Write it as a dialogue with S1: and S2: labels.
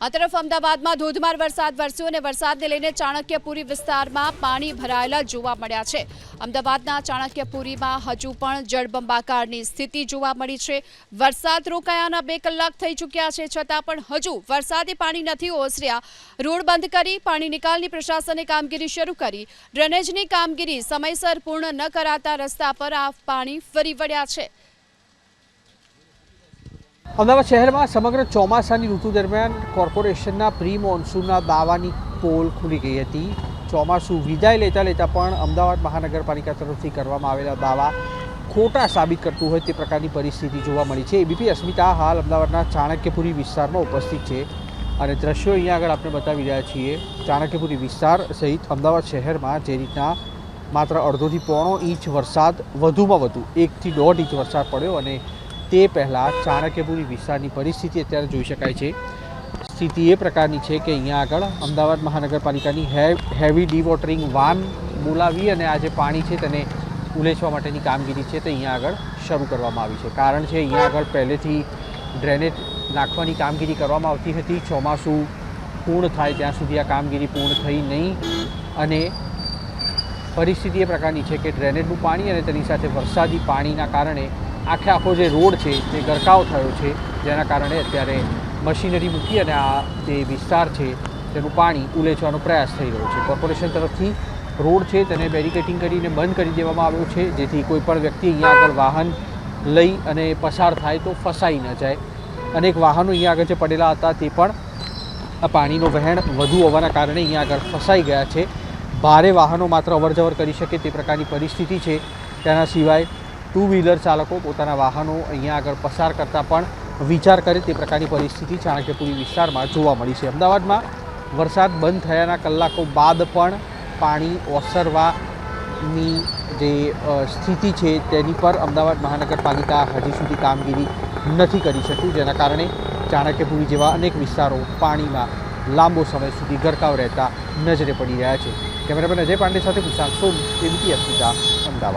S1: આ તરફ અમદાવાદમાં ધોધમાર વરસાદ વરસ્યો અને વરસાદને લઈને ચાણક્યપુરી વિસ્તારમાં પાણી ભરાયેલા જોવા મળ્યા છે. અમદાવાદના ચાણક્યપુરીમાં હજુ પણ જળબંબાકારની સ્થિતિ જોવા મળી છે. વરસાદ રોકાયાના બે કલાક થઈ ચૂક્યા છે, છતાં પણ હજુ વરસાદી પાણી નથી ઓસર્યા. રોડ બંધ કરી પાણી નિકાલની પ્રશાસને કામગીરી શરૂ કરી. ડ્રેનેજની કામગીરી સમયસર પૂર્ણ ન કરાતા રસ્તા પર આ પાણી ફરી વળ્યા છે.
S2: અમદાવાદ શહેરમાં સમગ્ર ચોમાસાની ઋતુ દરમિયાન કોર્પોરેશનના પ્રી મોન્સૂનના દાવાની પોલ ખુલી ગઈ હતી. ચોમાસું વિદાય લેતા લેતા પણ અમદાવાદ મહાનગરપાલિકા તરફથી કરવામાં આવેલા દાવા ખોટા સાબિત કરતું હોય તે પ્રકારની પરિસ્થિતિ જોવા મળી છે. એબીપી અસ્મિતા હાલ અમદાવાદના ચાણક્યપુરી વિસ્તારમાં ઉપસ્થિત છે અને દ્રશ્યો અહીંયા આગળ આપણે બતાવી રહ્યા છીએ. ચાણક્યપુરી વિસ્તાર સહિત અમદાવાદ શહેરમાં જે રીતના માત્ર અડધોથી પોણો ઇંચ વરસાદ વધુમાં વધુ, એકથી દોઢ ઇંચ વરસાદ પડ્યો અને તે પહેલાં ચાણક્યપુરી વિસ્તારની પરિસ્થિતિ અત્યારે જોઈ શકાય છે. સ્થિતિ એ પ્રકારની છે કે અહીંયા આગળ અમદાવાદ મહાનગરપાલિકાની હેવી ડીવોટરિંગ વાન બોલાવી અને આ જે પાણી છે તેને ઉલેચવા માટેની કામગીરી છે તે અહીંયા આગળ શરૂ કરવામાં આવી છે. કારણ છે અહીંયા આગળ પહેલેથી ડ્રેનેજ નાખવાની કામગીરી કરવામાં આવતી હતી. ચોમાસું પૂર્ણ થાય ત્યાં સુધી આ કામગીરી પૂર્ણ થઈ નહીં અને પરિસ્થિતિ એ પ્રકારની છે કે ડ્રેનેજનું પાણી અને તેની સાથે વરસાદી પાણીના કારણે આખે આખો જે રોડ છે તે ગરકાવ થયો છે, જેના કારણે અત્યારે મશીનરી મૂકી અને આ જે વિસ્તાર છે, તેનું પાણી ઉલેચવાનો પ્રયાસ થઈ રહ્યો છે. કોર્પોરેશન તરફથી રોડ છે, તેને બેરિકેટિંગ કરીને બંધ કરી દેવામાં આવ્યો છે, જેથી કોઈ પણ વ્યક્તિ અહીંયા આગળ વાહન લઈ અને પસાર થાય તો ફસાઈ ન જાય. અનેક વાહનો અહીંયા આગળ જે પડેલા હતા, તે પણ આ પાણીનો વહેણ વધુ હોવાના કારણે અહીંયા આગળ ફસાઈ ગયા છે. ભારે વાહનો માત્ર અવરજવર કરી શકે તે પ્રકારની પરિસ્થિતિ છે. તેના સિવાય ટુ વ્હીલર ચાલકો પોતાના વાહનો અહીંયા આગળ પસાર કરતા પણ વિચાર કરે તે પ્રકારની પરિસ્થિતિ ચાણક્યપુરી વિસ્તારમાં જોવા મળી છે. અમદાવાદમાં વરસાદ બંધ થયાના કલાકો બાદ પણ પાણી ઓસરવાની જે સ્થિતિ છે તેની પર અમદાવાદ મહાનગરપાલિકા હજી સુધી કામગીરી નથી કરી શક્યું જેના કારણે ચાણક્યપુરી જેવા અનેક વિસ્તારો પાણીમાં લાંબો સમય સુધી ગરકાવ રહેતા નજરે પડી રહ્યા છે. કેમેરામેન અજય પાંડે સાથે કુશાંત સોમ, એબીપી અસ્મિતા, અમદાવાદ.